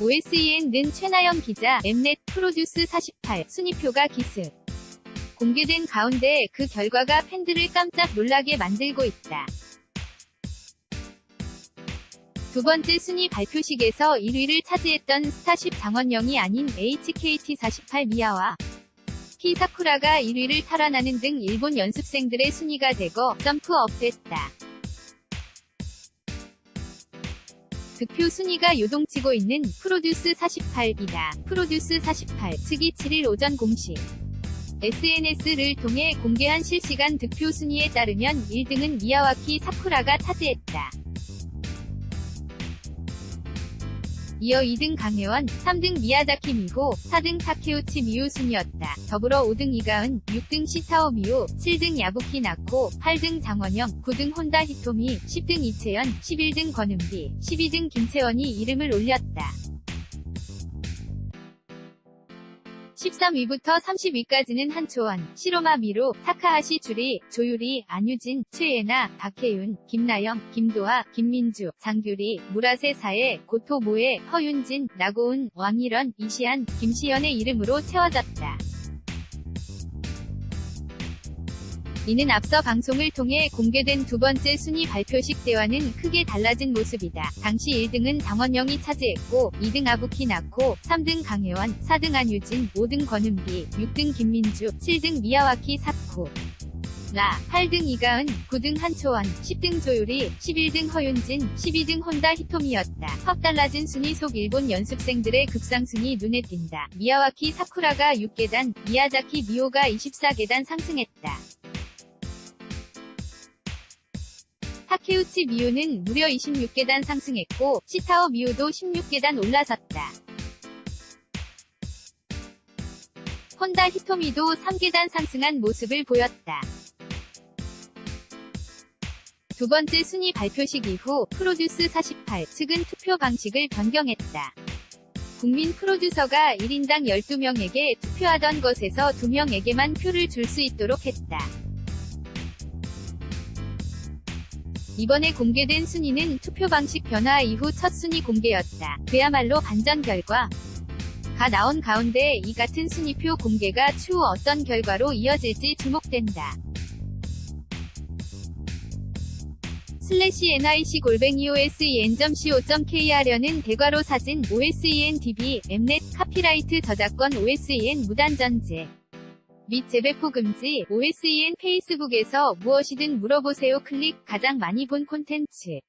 OSEN는 최나영 기자, 엠넷 프로듀스 48 순위표가 기습. 공개된 가운데 그 결과가 팬들을 깜짝 놀라게 만들고 있다. 두 번째 순위 발표식에서 1위를 차지했던 스타쉽 장원영이 아닌 HKT48 미아와 T 사쿠라가 1위를 탈환하는 등 일본 연습생들의 순위가 되고 점프업됐다. 득표 순위가 요동치고 있는 프로듀스 48이다. 프로듀스 48 측이 7일 오전 공식 SNS를 통해 공개한 실시간 득표 순위에 따르면 1등은 미야와키 사쿠라가 차지했다. 이어 2등 강혜원, 3등 미야자키 미호, 4등 타케우치 미우 순이었다. 더불어 5등 이가은, 6등 시타오 미우, 7등 야부키 나코, 8등 장원영, 9등 혼다 히토미, 10등 이채연, 11등 권은비, 12등 김채원이 이름을 올렸다. 13위부터 30위까지는 한초원, 시로마 미로, 타카하시 주리, 조유리, 안유진, 최예나, 박혜윤, 김나영, 김도하, 김민주, 장규리, 무라세 사에, 고토모에, 허윤진, 나고은, 왕일원, 이시안, 김시연의 이름으로 채워졌다. 이는 앞서 방송을 통해 공개된 두 번째 순위 발표식 때와는 크게 달라진 모습이다. 당시 1등은 장원영이 차지했고, 2등 아부키 나코, 3등 강혜원, 4등 안유진, 5등 권은비, 6등 김민주, 7등 미야와키 사쿠. 라, 8등 이가은, 9등 한초원, 10등 조유리, 11등 허윤진, 12등 혼다 히토미였다. 확 달라진 순위 속 일본 연습생들의 급상승이 눈에 띈다. 미야와키 사쿠라가 6계단, 미야자키 미오가 24계단 상승했다. 타케우치 미우는 무려 26계단 상승했고, 시타오 미우도 16계단 올라섰다. 혼다 히토미도 3계단 상승한 모습을 보였다. 두 번째 순위 발표식 이후 프로듀스 48 측은 투표 방식을 변경했다. 국민 프로듀서가 1인당 12명에게 투표하던 것에서 2명에게만 표를 줄 수 있도록 했다. 이번에 공개된 순위는 투표 방식 변화 이후 첫 순위 공개였다. 그야말로 반전 결과. 가 나온 가운데 이 같은 순위표 공개가 추후 어떤 결과로 이어질지 주목된다. 슬래시 nic 골뱅이 osen.co.kr려는 대괄호 사진 osen db 엠넷 카피라이트 저작권 osen 무단전제 및 재배포 금지 OSEN 페이스북에서 무엇이든 물어보세요 클릭 가장 많이 본 콘텐츠